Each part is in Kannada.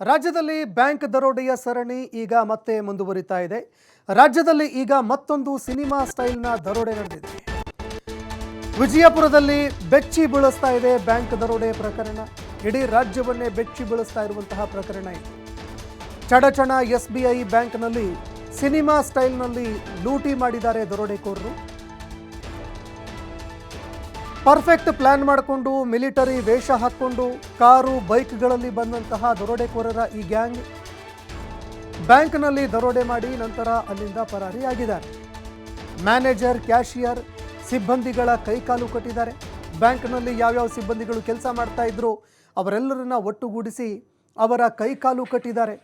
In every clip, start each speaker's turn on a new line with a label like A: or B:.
A: ರಾಜ್ಯದಲ್ಲಿ ಬ್ಯಾಂಕ್ ದರೋಡೆಯ ಸರಣಿ ಈಗ ಮತ್ತೆ ಮುಂದುವರಿತಾ ಇದೆ. ರಾಜ್ಯದಲ್ಲಿ ಈಗ ಮತ್ತೊಂದು ಸಿನಿಮಾ ಸ್ಟೈಲ್ನ ದರೋಡೆ ನಡೆದಿದೆ. ವಿಜಯಪುರದಲ್ಲಿ ಬೆಚ್ಚಿ ಬೀಳಿಸ್ತಾ ಇದೆ ಬ್ಯಾಂಕ್ ದರೋಡೆ ಪ್ರಕರಣ. ಇಡೀ ರಾಜ್ಯವನ್ನೇ ಬೆಚ್ಚಿ ಬೀಳಿಸ್ತಾ ಇರುವಂತಹ ಪ್ರಕರಣ ಇದೆ. ಚಡಚಣ ಎಸ್ ಬಿ ಐ ಬ್ಯಾಂಕ್ನಲ್ಲಿ ಸಿನಿಮಾ ಸ್ಟೈಲ್ನಲ್ಲಿ ಲೂಟಿ ಮಾಡಿದ್ದಾರೆ ದರೋಡೆಕೋರರು. ಪರ್ಫೆಕ್ಟ್ ಪ್ಲಾನ್ ಮಾಡಿಕೊಂಡು, ಮಿಲಿಟರಿ ವೇಷ ಹಾಕ್ಕೊಂಡು, ಕಾರು, ಬೈಕ್ಗಳಲ್ಲಿ ಬಂದಂತಹ ದರೋಡೆಕೋರರ ಈ ಗ್ಯಾಂಗ್ ಬ್ಯಾಂಕ್ನಲ್ಲಿ ದರೋಡೆ ಮಾಡಿ ನಂತರ ಅಲ್ಲಿಂದ ಪರಾರಿಯಾಗಿದ್ದಾರೆ. ಮ್ಯಾನೇಜರ್, ಕ್ಯಾಶಿಯರ್, ಸಿಬ್ಬಂದಿಗಳ ಕೈಕಾಲು ಕಟ್ಟಿದ್ದಾರೆ. ಬ್ಯಾಂಕ್ನಲ್ಲಿ ಯಾವ್ಯಾವ ಸಿಬ್ಬಂದಿಗಳು ಕೆಲಸ ಮಾಡ್ತಾ ಇದ್ರು, ಅವರೆಲ್ಲರನ್ನ ಒಟ್ಟುಗೂಡಿಸಿ ಅವರ ಕೈಕಾಲು ಕಟ್ಟಿದ್ದಾರೆ.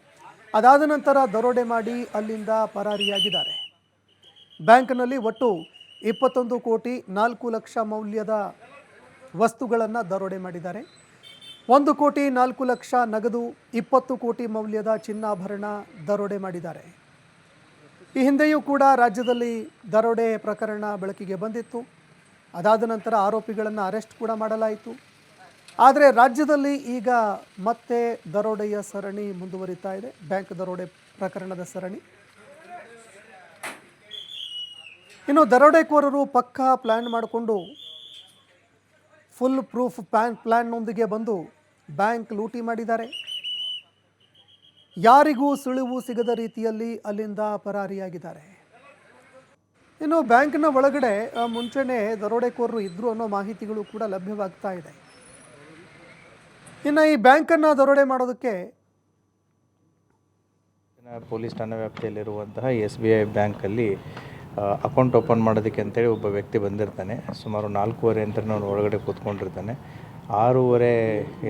A: ಅದಾದ ನಂತರ ದರೋಡೆ ಮಾಡಿ ಅಲ್ಲಿಂದ ಪರಾರಿಯಾಗಿದ್ದಾರೆ. ಬ್ಯಾಂಕ್ನಲ್ಲಿ ಒಟ್ಟು ಇಪ್ಪತ್ತೊಂದು ಕೋಟಿ ನಾಲ್ಕು ಲಕ್ಷ ಮೌಲ್ಯದ ವಸ್ತುಗಳನ್ನು ದರೋಡೆ ಮಾಡಿದ್ದಾರೆ. ಒಂದು ಕೋಟಿ ನಾಲ್ಕು ಲಕ್ಷ ನಗದು ಇಪ್ಪತ್ತು ಕೋಟಿ ಮೌಲ್ಯದ ಚಿನ್ನಾಭರಣ ದರೋಡೆ ಮಾಡಿದ್ದಾರೆ. ಈ ಹಿಂದೆಯೂ ಕೂಡ ರಾಜ್ಯದಲ್ಲಿ ದರೋಡೆ ಪ್ರಕರಣ ಬೆಳಕಿಗೆ ಬಂದಿತ್ತು. ಅದಾದ ನಂತರ ಆರೋಪಿಗಳನ್ನು ಅರೆಸ್ಟ್ ಕೂಡ ಮಾಡಲಾಯಿತು. ಆದರೆ ರಾಜ್ಯದಲ್ಲಿ ಈಗ ಮತ್ತೆ ದರೋಡೆಯ ಸರಣಿ ಮುಂದುವರಿತಾ ಇದೆ. ಬ್ಯಾಂಕ್ ದರೋಡೆ ಪ್ರಕರಣದ ಸರಣಿ. ಇನ್ನು ದರೋಡೆಕೋರರು ಪಕ್ಕಾ ಪ್ಲ್ಯಾನ್ ಮಾಡಿಕೊಂಡು ಫುಲ್ ಪ್ರೂಫ್ ಪ್ಯಾನ್ ಪ್ಲ್ಯಾನ್ನೊಂದಿಗೆ ಬಂದು ಬ್ಯಾಂಕ್ ಲೂಟಿ ಮಾಡಿದ್ದಾರೆ. ಯಾರಿಗೂ ಸುಳಿವು ಸಿಗದ ರೀತಿಯಲ್ಲಿ ಅಲ್ಲಿಂದ ಪರಾರಿಯಾಗಿದ್ದಾರೆ. ಇನ್ನು ಬ್ಯಾಂಕ್ನ ಒಳಗಡೆ ಮುಂಚೆನೆ ದರೋಡೆಕೋರರು ಇದ್ದರು ಅನ್ನೋ ಮಾಹಿತಿಗಳು ಕೂಡ ಲಭ್ಯವಾಗ್ತಾ ಇದೆ. ಇನ್ನು ಈ ಬ್ಯಾಂಕನ್ನು ದರೋಡೆ ಮಾಡೋದಕ್ಕೆ
B: ಪೊಲೀಸ್ ಠಾಣಾ ವ್ಯಾಪ್ತಿಯಲ್ಲಿರುವಂತಹ ಎಸ್ ಬಿ ಐ ಬ್ಯಾಂಕಲ್ಲಿ ಅಕೌಂಟ್ ಓಪನ್ ಮಾಡೋದಕ್ಕೆ ಅಂತೇಳಿ ಒಬ್ಬ ವ್ಯಕ್ತಿ ಬಂದಿರ್ತಾನೆ. ಸುಮಾರು ನಾಲ್ಕೂವರೆ ಅಂತ ನಾನು ಒಳಗಡೆ ಕೂತ್ಕೊಂಡಿರ್ತಾನೆ. ಆರೂವರೆ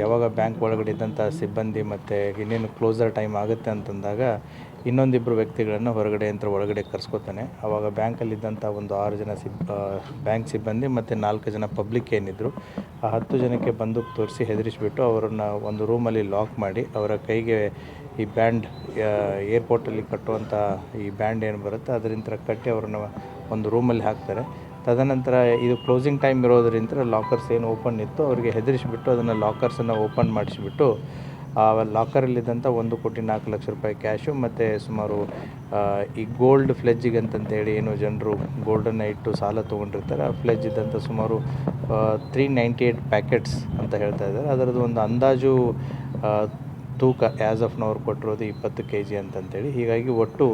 B: ಯಾವಾಗ ಬ್ಯಾಂಕ್ ಒಳಗಡೆ ಇದ್ದಂಥ ಸಿಬ್ಬಂದಿ ಮತ್ತು ಇನ್ನೇನು ಕ್ಲೋಸರ್ ಟೈಮ್ ಆಗುತ್ತೆ ಅಂತಂದಾಗ ಇನ್ನೊಂದಿಬ್ಬರು ವ್ಯಕ್ತಿಗಳನ್ನು ಹೊರಗಡೆ ಅಂತ ಒಳಗಡೆ ಕರ್ಸ್ಕೊತಾನೆ. ಆವಾಗ ಬ್ಯಾಂಕಲ್ಲಿದ್ದಂಥ ಒಂದು ಆರು ಜನ ಸಿಬ್ ಬ್ಯಾಂಕ್ ಸಿಬ್ಬಂದಿ ಮತ್ತು ನಾಲ್ಕು ಜನ ಪಬ್ಲಿಕ್ ಏನಿದ್ರು, ಆ ಹತ್ತು ಜನಕ್ಕೆ ಬಂದೂಕ್ ತೋರಿಸಿ ಹೆದರಿಸಿಬಿಟ್ಟು ಅವರನ್ನು ಒಂದು ರೂಮಲ್ಲಿ ಲಾಕ್ ಮಾಡಿ, ಅವರ ಕೈಗೆ ಈ ಬ್ಯಾಂಡ್ ಏರ್ಪೋರ್ಟಲ್ಲಿ ಕಟ್ಟುವಂಥ ಈ ಬ್ಯಾಂಡ್ ಏನು ಬರುತ್ತೆ ಅದರಿಂದ ಕಟ್ಟಿ ಅವ್ರನ್ನ ಒಂದು ರೂಮಲ್ಲಿ ಹಾಕ್ತಾರೆ. ತದನಂತರ ಇದು ಕ್ಲೋಸಿಂಗ್ ಟೈಮ್ ಇರೋದರಿಂದ ಲಾಕರ್ಸ್ ಏನು ಓಪನ್ ಇತ್ತು ಅವರಿಗೆ ಹೆದರಿಸಿಬಿಟ್ಟು ಅದನ್ನು ಲಾಕರ್ಸನ್ನು ಓಪನ್ ಮಾಡಿಸಿಬಿಟ್ಟು ಆ ಲಾಕರಲ್ಲಿದ್ದಂಥ ಒಂದು ಕೋಟಿ ನಾಲ್ಕು ಲಕ್ಷ ರೂಪಾಯಿ ಕ್ಯಾಶು ಮತ್ತು ಸುಮಾರು ಈ ಗೋಲ್ಡ್ ಫ್ಲೆಜ್ಜಿಗೆ ಅಂತಂತೇಳಿ ಏನು ಜನರು ಗೋಲ್ಡನ್ನು ಇಟ್ಟು ಸಾಲ ತೊಗೊಂಡಿರ್ತಾರೆ. ಆ ಫ್ಲೆಜ್ ಇದ್ದಂಥ ಸುಮಾರು ತ್ರೀ ನೈಂಟಿ ಏಯ್ಟ್ ಪ್ಯಾಕೆಟ್ಸ್ ಅಂತ ಹೇಳ್ತಾ ಇದ್ದಾರೆ. ಅದರದ್ದು ಒಂದು ಅಂದಾಜು ತೂಕ ಆ್ಯಸ್ ಆಫ್ ನವ್ರು ಕೊಟ್ಟಿರೋದು ಇಪ್ಪತ್ತು ಕೆ ಜಿ ಅಂತಂತೇಳಿ ಹೀಗಾಗಿ ಒಟ್ಟು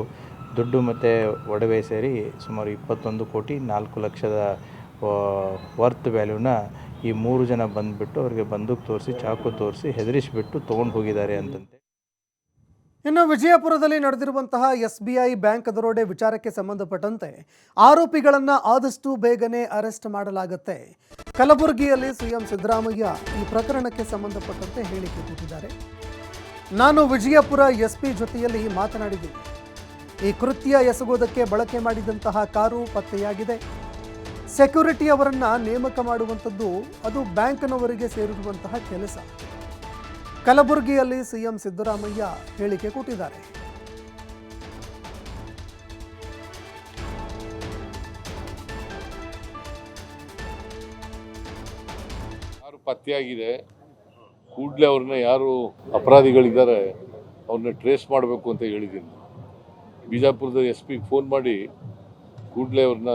B: ದುಡ್ಡು ಮತ್ತು ಒಡವೆ ಸೇರಿ ಸುಮಾರು ಇಪ್ಪತ್ತೊಂದು ಕೋಟಿ ನಾಲ್ಕು ಲಕ್ಷದ ವರ್ತ್ ವ್ಯಾಲ್ಯೂನ ಈ ಮೂರು ಜನ ಬಂದ್ಬಿಟ್ಟು ಅವ್ರಿಗೆ ಬಂದೂಕು ತೋರಿಸಿ, ಚಾಕು ತೋರಿಸಿ ಹೆದರಿಸಿಬಿಟ್ಟು ತೊಗೊಂಡು ಹೋಗಿದ್ದಾರೆ ಅಂತಂತೆ
A: ಇನ್ನು ವಿಜಯಪುರದಲ್ಲಿ ನಡೆದಿರುವಂತಹ ಎಸ್ ಬಿ ಐ ಬ್ಯಾಂಕ್ ದರೋಡೆ ವಿಚಾರಕ್ಕೆ ಸಂಬಂಧಪಟ್ಟಂತೆ ಆರೋಪಿಗಳನ್ನು ಆದಷ್ಟು ಬೇಗನೆ ಅರೆಸ್ಟ್ ಮಾಡಲಾಗುತ್ತೆ. ಕಲಬುರಗಿಯಲ್ಲಿ ಸಿಎಂ ಸಿದ್ದರಾಮಯ್ಯ ಈ ಪ್ರಕರಣಕ್ಕೆ ಸಂಬಂಧಪಟ್ಟಂತೆ ಹೇಳಿಕೆ ಕೊಟ್ಟಿದ್ದಾರೆ. ನಾನು ವಿಜಯಪುರ ಎಸ್ ಪಿ ಜೊತೆಯಲ್ಲಿ ಮಾತನಾಡಿದ್ದೀನಿ. ಈ ಕೃತ್ಯ ಎಸಗುವುದಕ್ಕೆ ಬಳಕೆ ಮಾಡಿದಂತಹ ಕಾರು ಪತ್ತೆಯಾಗಿದೆ. ಸೆಕ್ಯೂರಿಟಿ ಅವರನ್ನ ನೇಮಕ ಮಾಡುವಂಥದ್ದು ಅದು ಬ್ಯಾಂಕ್ನವರಿಗೆ ಸೇರಿರುವಂತಹ ಕೆಲಸ. ಕಲಬುರಗಿಯಲ್ಲಿ ಸಿಎಂ ಸಿದ್ದರಾಮಯ್ಯ ಹೇಳಿಕೆ ಕೊಟ್ಟಿದ್ದಾರೆ.
C: ಯಾರು ಪತ್ತೆಯಾಗಿದೆ? ಕೂಡಲೇ ಅವ್ರನ್ನ ಯಾರು ಅಪರಾಧಿಗಳಿದ್ದಾರೆ ಅವ್ರನ್ನ ಟ್ರೇಸ್ ಮಾಡಬೇಕು ಅಂತ ಹೇಳಿದ್ದೀನಿ. ಬಿಜಾಪುರದ ಎಸ್ ಪಿಗೆ ಫೋನ್ ಮಾಡಿ ಕೂಡಲೇ ಅವ್ರನ್ನ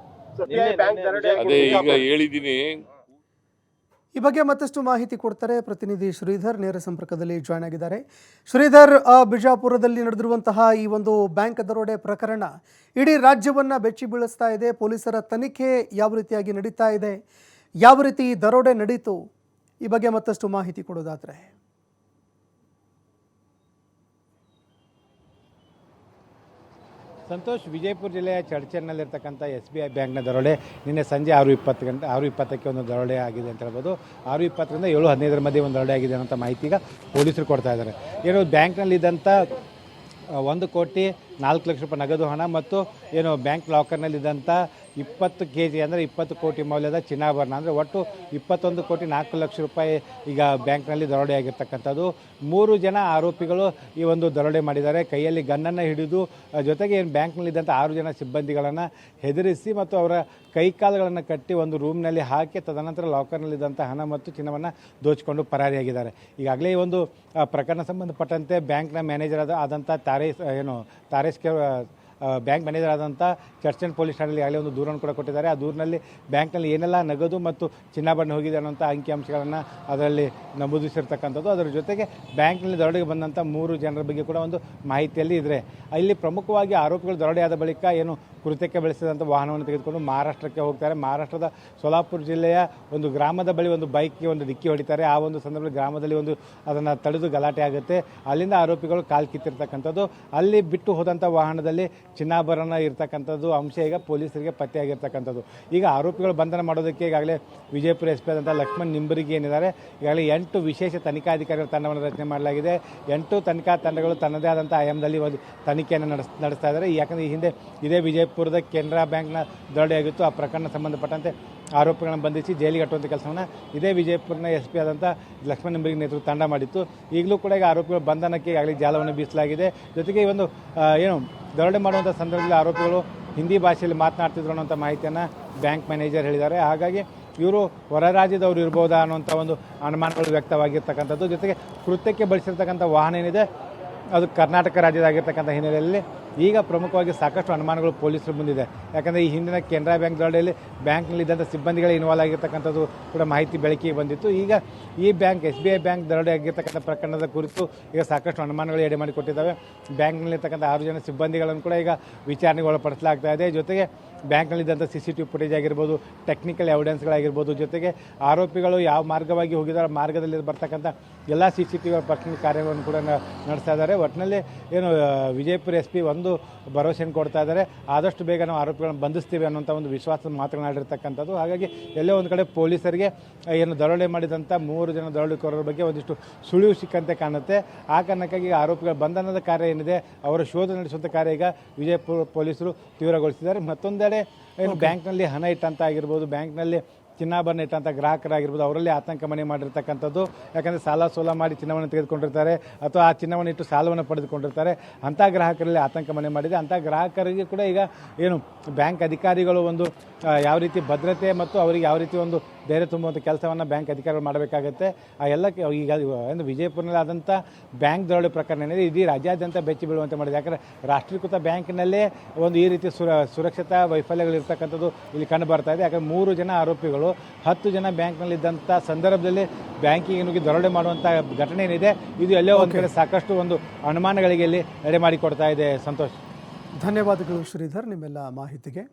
C: ಅದೇ ಈಗ ಹೇಳಿದ್ದೀನಿ.
A: ಈ ಬಗ್ಗೆ ಮತ್ತಷ್ಟು ಮಾಹಿತಿ ಕೊಡ್ತಾರೆ ಪ್ರತಿನಿಧಿ ಶ್ರೀಧರ್ ನೇರ ಸಂಪರ್ಕದಲ್ಲಿ ಜಾಯ್ನ್ ಆಗಿದ್ದಾರೆ. ಶ್ರೀಧರ್ ಆ, ಬಿಜಾಪುರದಲ್ಲಿ ನಡೆದಿರುವಂತಹ ಈ ಒಂದು ಬ್ಯಾಂಕ್ ದರೋಡೆ ಪ್ರಕರಣ ಇಡೀ ರಾಜ್ಯವನ್ನ ಬೆಚ್ಚಿ ಬೀಳಿಸ್ತಾ ಇದೆ. ಪೊಲೀಸರ ತನಿಖೆ ಯಾವ ರೀತಿಯಾಗಿ ನಡೀತಾ ಇದೆ? ಯಾವ ರೀತಿ ದರೋಡೆ ನಡೀತು? ಈ ಬಗ್ಗೆ ಮತ್ತಷ್ಟು ಮಾಹಿತಿ ಕೊಡೋದಾದ್ರೆ.
D: ಸಂತೋಷ್, ವಿಜಯಪುರ ಜಿಲ್ಲೆಯ ಚಡ್ಚನ್ನಲ್ಲಿರ್ತಕ್ಕಂಥ ಎಸ್ ಬಿ ಐ ಬ್ಯಾಂಕ್ನ ದರೋಡೆ ನಿನ್ನೆ ಸಂಜೆ ಆರು ಇಪ್ಪತ್ತು ಗಂಟೆ, ಆರು ಇಪ್ಪತ್ತಕ್ಕೆ ಒಂದು ದರೋಡೆ ಆಗಿದೆ ಅಂತ ಹೇಳ್ಬೋದು. ಆರು ಇಪ್ಪತ್ತರಿಂದ ಏಳು ಹದಿನೈದರ ಮಧ್ಯೆ ಒಂದು ದರೋಡೆ ಆಗಿದೆ ಅನ್ನೋಂಥ ಮಾಹಿತಿ ಪೊಲೀಸರು ಕೊಡ್ತಾ ಇದ್ದಾರೆ. ಏನು, ಬ್ಯಾಂಕ್ನಲ್ಲಿದ್ದಂಥ ಒಂದು ಕೋಟಿ ನಾಲ್ಕು ಲಕ್ಷ ರೂಪಾಯಿ ನಗದು ಹಣ ಮತ್ತು, ಏನು, ಬ್ಯಾಂಕ್ ಲಾಕರ್ನಲ್ಲಿದ್ದಂಥ ಇಪ್ಪತ್ತು ಕೆ ಜಿ ಅಂದರೆ ಇಪ್ಪತ್ತು ಕೋಟಿ ಮೌಲ್ಯದ ಚಿನ್ನಾಭರಣ. ಅಂದರೆ ಒಟ್ಟು ಇಪ್ಪತ್ತೊಂದು ಕೋಟಿ ನಾಲ್ಕು ಲಕ್ಷ ರೂಪಾಯಿ ಈಗ ಬ್ಯಾಂಕ್ನಲ್ಲಿ ದರೋಡೆ ಆಗಿರ್ತಕ್ಕಂಥದ್ದು. ಮೂರು ಜನ ಆರೋಪಿಗಳು ಈ ಒಂದು ದರೋಡೆ ಮಾಡಿದ್ದಾರೆ. ಕೈಯಲ್ಲಿ ಗನ್ನನ್ನು ಹಿಡಿದು ಜೊತೆಗೆ ಏನು ಬ್ಯಾಂಕ್ನಲ್ಲಿದ್ದಂಥ ಆರು ಜನ ಸಿಬ್ಬಂದಿಗಳನ್ನು ಹೆದರಿಸಿ ಮತ್ತು ಅವರ ಕೈಕಾಲುಗಳನ್ನು ಕಟ್ಟಿ ಒಂದು ರೂಮ್ನಲ್ಲಿ ಹಾಕಿ ತದನಂತರ ಲಾಕರ್ನಲ್ಲಿದ್ದಂಥ ಹಣ ಮತ್ತು ಚಿನ್ನವನ್ನು ದೋಚಿಕೊಂಡು ಪರಾರಿಯಾಗಿದ್ದಾರೆ. ಈಗಾಗಲೇ ಈ ಒಂದು ಪ್ರಕರಣ ಸಂಬಂಧಪಟ್ಟಂತೆ ಬ್ಯಾಂಕ್ನ ಮ್ಯಾನೇಜರ್ ಆದ ಆದಂಥ ತಾರೇಶ್ ಏನು, ತಾರೇಶ್ ಕೆ ಬ್ಯಾಂಕ್ ಮ್ಯಾನೇಜರ್ ಆದಂಥ ಚರ್ಚನ್ ಪೊಲೀಸ್ ಠಾಣೆಯಲ್ಲಿ ಆಗಲೇ ಒಂದು ದೂರನ್ನು ಕೂಡ ಕೊಟ್ಟಿದ್ದಾರೆ. ಆ ದೂರಿನಲ್ಲಿ ಬ್ಯಾಂಕ್ನಲ್ಲಿ ಏನೆಲ್ಲ ನಗದು ಮತ್ತು ಚಿನ್ನಾಭರಣ ಹೋಗಿದೆ ಅನ್ನೋಂಥ ಅಂಕಿಅಂಶಗಳನ್ನು ಅದರಲ್ಲಿ ನಮೂದಿಸಿರ್ತಕ್ಕಂಥದ್ದು. ಅದರ ಜೊತೆಗೆ ಬ್ಯಾಂಕ್ನಲ್ಲಿ ದರೋಡೆಗೆ ಬಂದಂಥ ಮೂರು ಜನರ ಬಗ್ಗೆ ಕೂಡ ಒಂದು ಮಾಹಿತಿಯಲ್ಲಿ ಇದ್ದರೆ ಇಲ್ಲಿ ಪ್ರಮುಖವಾಗಿ ಆರೋಪಿಗಳು ದರೋಡೆಯಾದ ಬಳಿಕ ಏನು ಕೃತ್ಯಕ್ಕೆ ಬಳಸಿದಂಥ ವಾಹನವನ್ನು ತೆಗೆದುಕೊಂಡು ಮಹಾರಾಷ್ಟ್ರಕ್ಕೆ ಹೋಗ್ತಾರೆ. ಮಹಾರಾಷ್ಟ್ರದ ಸೋಲಾಪುರ ಜಿಲ್ಲೆಯ ಒಂದು ಗ್ರಾಮದ ಬಳಿ ಒಂದು ಬೈಕ್ಗೆ ಒಂದು ಡಿಕ್ಕಿ ಹೊಡಿತಾರೆ. ಆ ಒಂದು ಸಂದರ್ಭದಲ್ಲಿ ಗ್ರಾಮದಲ್ಲಿ ಒಂದು ಅದನ್ನು ತಡೆದು ಗಲಾಟೆ ಆಗುತ್ತೆ. ಅಲ್ಲಿಂದ ಆರೋಪಿಗಳು ಕಾಲು ಕಿತ್ತಿರ್ತಕ್ಕಂಥದ್ದು. ಅಲ್ಲಿ ಬಿಟ್ಟು ಹೋದಂಥ ವಾಹನದಲ್ಲಿ ಚಿನ್ನಾಭರಣ ಇರ್ತಕ್ಕಂಥದ್ದು, ಅಂಶ ಈಗ ಪೊಲೀಸರಿಗೆ ಪತ್ತೆಯಾಗಿರ್ತಕ್ಕಂಥದ್ದು ಈಗ ಆರೋಪಿಗಳು ಬಂಧನ ಮಾಡೋದಕ್ಕೆ ಈಗಾಗಲೇ ವಿಜಯಪುರ ಎಸ್ ಪಿ ಆದಂಥ ಲಕ್ಷ್ಮಣ್ ನಿಂಬರಿಗೆ ಏನಿದ್ದಾರೆ, ಈಗಾಗಲೇ ಎಂಟು ವಿಶೇಷ ತನಿಖಾಧಿಕಾರಿಗಳ ತಂಡವನ್ನು ರಚನೆ ಮಾಡಲಾಗಿದೆ. ಎಂಟು ತನಿಖಾ ತಂಡಗಳು ತನ್ನದೇ ಆದಂಥ ಆಯಾಮದಲ್ಲಿ ಒಂದು ತನಿಖೆಯನ್ನು ನಡೆಸ್, ನಡೆಸ್ತಾ ಇದ್ದಾರೆ. ಯಾಕಂದರೆ ಈ ಹಿಂದೆ ಇದೇ ವಿಜಯಪುರದ ಕೆನರಾ ಬ್ಯಾಂಕ್ನ ದರೋಡೆ ಆಗಿತ್ತು. ಆ ಪ್ರಕರಣ ಸಂಬಂಧಪಟ್ಟಂತೆ ಆರೋಪಿಗಳನ್ನು ಬಂಧಿಸಿ ಜೈಲಿಗೆ ಕಟ್ಟುವಂಥ ಕೆಲಸವನ್ನು ಇದೇ ವಿಜಯಪುರನ ಎಸ್ ಪಿ ಆದಂಥ ಲಕ್ಷ್ಮಣ್ ನಿಂಬರಿಗೆ ನೇತೃತ್ವ ತಂಡ ಮಾಡಿತ್ತು. ಈಗಲೂ ಕೂಡ ಈಗ ಆರೋಪಿಗಳ ಬಂಧನಕ್ಕೆ ಈಗಾಗಲೇ ಜಾಲವನ್ನು ಬೀಸಲಾಗಿದೆ. ಜೊತೆಗೆ ಈ ಒಂದು ಏನು ದರೋಡೆ ಮಾಡುವಂಥ ಸಂದರ್ಭದಲ್ಲಿ ಆರೋಪಿಗಳು ಹಿಂದಿ ಭಾಷೆಯಲ್ಲಿ ಮಾತನಾಡ್ತಿದ್ರು ಅನ್ನೋಂಥ ಮಾಹಿತಿಯನ್ನು ಬ್ಯಾಂಕ್ ಮ್ಯಾನೇಜರ್ ಹೇಳಿದ್ದಾರೆ. ಹಾಗಾಗಿ ಇವರು ಹೊರ ರಾಜ್ಯದವರು ಇರ್ಬೋದಾ ಅನ್ನೋಂಥ ಒಂದು ಅನುಮಾನಗಳು ವ್ಯಕ್ತವಾಗಿರ್ತಕ್ಕಂಥದ್ದು. ಜೊತೆಗೆ ಕೃತ್ಯಕ್ಕೆ ಬಳಸಿರ್ತಕ್ಕಂಥ ವಾಹನ ಏನಿದೆ, ಅದು ಕರ್ನಾಟಕ ರಾಜ್ಯದಾಗಿರ್ತಕ್ಕಂಥ ಹಿನ್ನೆಲೆಯಲ್ಲಿ ಈಗ ಪ್ರಮುಖವಾಗಿ ಸಾಕಷ್ಟು ಅನುಮಾನಗಳು ಪೊಲೀಸರು ಮುಂದಿದೆ. ಯಾಕಂದರೆ ಈ ಹಿಂದಿನ ಕೆನರಾ ಬ್ಯಾಂಕ್ ದರೋಡೆಯಲ್ಲಿ ಬ್ಯಾಂಕ್ನಲ್ಲಿ ಇದ್ದಂಥ ಸಿಬ್ಬಂದಿಗಳೇ ಇನ್ವಾಲ್ವ್ ಆಗಿರ್ತಕ್ಕಂಥದ್ದು ಕೂಡ ಮಾಹಿತಿ ಬೆಳಕಿಗೆ ಬಂದಿತ್ತು. ಈಗ ಈ bank, S B I bank ದರೋಡೆ ಆಗಿರ್ತಕ್ಕಂಥ ಪ್ರಕರಣದ ಕುರಿತು ಈಗ ಸಾಕಷ್ಟು ಅನುಮಾನಗಳು ಎಡೆ ಮಾಡಿಕೊಟ್ಟಿದ್ದಾವೆ ಬ್ಯಾಂಕ್ನಲ್ಲಿರ್ತಕ್ಕಂಥ ಆರು ಜನ ಸಿಬ್ಬಂದಿಗಳನ್ನು ಕೂಡ ಈಗ ವಿಚಾರಣೆಗೆ ಒಳಪಡಿಸಲಾಗ್ತಾ ಇದೆ. ಜೊತೆಗೆ ಬ್ಯಾಂಕ್ನಲ್ಲಿದ್ದಂಥ ಸಿ ಸಿ ಟಿ ಫುಟೇಜ್ ಆಗಿರ್ಬೋದು ಟೆಕ್ನಿಕಲ್ ಎವಿಡೆನ್ಸ್ಗಳಾಗಿರ್ಬೋದು ಜೊತೆಗೆ ಆರೋಪಿಗಳು ಯಾವ ಮಾರ್ಗವಾಗಿ ಹೋಗಿದ್ದಾರೆ ಮಾರ್ಗದಲ್ಲಿ ಬರ್ತಕ್ಕಂಥ ಎಲ್ಲ ಸಿ ಸಿ ಟಿ ಪರ್ಸನಲ್ ಕಾರ್ಯಗಳನ್ನು ಕೂಡ ನಡೆಸ್ತಾ ಇದ್ದಾರೆ. ಒಟ್ಟಿನಲ್ಲಿ ಏನು, ವಿಜಯಪುರ ಎಸ್ ಪಿ ಒಂದು ಭರವಸೆಯನ್ನು ಕೊಡ್ತಾ ಇದ್ದಾರೆ. ಆದಷ್ಟು ಬೇಗ ನಾವು ಆರೋಪಿಗಳನ್ನು ಬಂಧಿಸ್ತೀವಿ ಅನ್ನೋಂಥ ಒಂದು ವಿಶ್ವಾಸದ ಮಾತನಾಡಿರ್ತಕ್ಕಂಥದ್ದು ಹಾಗಾಗಿ ಎಲ್ಲೋ ಒಂದು ಕಡೆ ಪೊಲೀಸರಿಗೆ ಏನು ದರೋಡೆ ಮಾಡಿದಂಥ ಮೂರು ಜನ ದರೋಡೆಕೋರರ ಬಗ್ಗೆ ಒಂದಿಷ್ಟು ಸುಳಿವು ಸಿಕ್ಕಂತೆ ಕಾಣುತ್ತೆ. ಆ ಕಾರಣಕ್ಕಾಗಿ ಆರೋಪಿಗಳ ಬಂಧನದ ಕಾರ್ಯ ಏನಿದೆ ಅವರ ಶೋಧ ನಡೆಸುವಂಥ ಕಾರ್ಯ ಈಗ ವಿಜಯಪುರ ಪೊಲೀಸರು ತೀವ್ರಗೊಳಿಸಿದ್ದಾರೆ. ಮತ್ತೊಂದೆಡೆ ಏನು ಬ್ಯಾಂಕ್ನಲ್ಲಿ ಹಣ ಇಟ್ಟಂತ ಆಗಿರ್ಬೋದು ಬ್ಯಾಂಕ್ನಲ್ಲಿ ಚಿನ್ನಾಭರಣ ಇಟ್ಟಂಥ ಗ್ರಾಹಕರಾಗಿರ್ಬೋದು, ಅವರಲ್ಲಿ ಆತಂಕ ಮನೆ ಮಾಡಿರ್ತಕ್ಕಂಥದ್ದು. ಯಾಕಂದರೆ ಸಾಲ ಸೋಲ ಮಾಡಿ ಚಿನ್ನವನ್ನು ತೆಗೆದುಕೊಂಡಿರ್ತಾರೆ, ಅಥವಾ ಆ ಚಿನ್ನವನ್ನು ಇಟ್ಟು ಸಾಲವನ್ನು ಪಡೆದುಕೊಂಡಿರ್ತಾರೆ. ಅಂಥ ಗ್ರಾಹಕರಲ್ಲಿ ಆತಂಕ ಮನೆ ಮಾಡಿದೆ. ಅಂಥ ಗ್ರಾಹಕರಿಗೆ ಕೂಡ ಈಗ ಏನು, ಬ್ಯಾಂಕ್ ಅಧಿಕಾರಿಗಳು ಒಂದು ಯಾವ ರೀತಿ ಭದ್ರತೆ ಮತ್ತು ಅವರಿಗೆ ಯಾವ ರೀತಿ ಒಂದು ಧೈರ್ಯ ತುಂಬುವಂಥ ಕೆಲಸವನ್ನು ಬ್ಯಾಂಕ್ ಅಧಿಕಾರಿಗಳು ಮಾಡಬೇಕಾಗುತ್ತೆ. ಆ ಎಲ್ಲ ಈಗ ಏನು ವಿಜಯಪುರದಲ್ಲಿ ಆದಂಥ ಬ್ಯಾಂಕ್ ದರೋಡೆ ಪ್ರಕರಣ ಏನಿದೆ ಇಡೀ ರಾಜ್ಯಾದ್ಯಂತ ಬೆಚ್ಚಿ ಬೀಳುವಂತೆ ಮಾಡಿದೆ. ಯಾಕಂದರೆ ರಾಷ್ಟ್ರೀಕೃತ ಬ್ಯಾಂಕಿನಲ್ಲೇ ಒಂದು ಈ ರೀತಿ ಸುರ ಸುರಕ್ಷತಾ ವೈಫಲ್ಯಗಳು ಇರ್ತಕ್ಕಂಥದ್ದು ಇಲ್ಲಿ ಕಂಡು ಬರ್ತಾ ಇದೆ. ಯಾಕಂದರೆ ಮೂರು ಜನ ಆರೋಪಿಗಳು ಹತ್ತು ಜನ ಬ್ಯಾಂಕ್ನಲ್ಲಿದ್ದಂಥ ಸಂದರ್ಭದಲ್ಲಿ ಬ್ಯಾಂಕಿಗೆ ನುಗ್ಗಿ ದರೋಡೆ ಮಾಡುವಂಥ ಘಟನೆ ಏನಿದೆ ಇದು ಎಲ್ಲೋ ಒಂದು ಕಡೆ ಸಾಕಷ್ಟು ಒಂದು ಅನುಮಾನಗಳಿಗೆ ಇಲ್ಲಿ ಎಡೆ ಮಾಡಿಕೊಡ್ತಾ ಇದೆ ಸಂತೋಷ್.
A: ಧನ್ಯವಾದಗಳು ಶ್ರೀಧರ್ ನಿಮ್ಮೆಲ್ಲ ಮಾಹಿತಿಗೆ.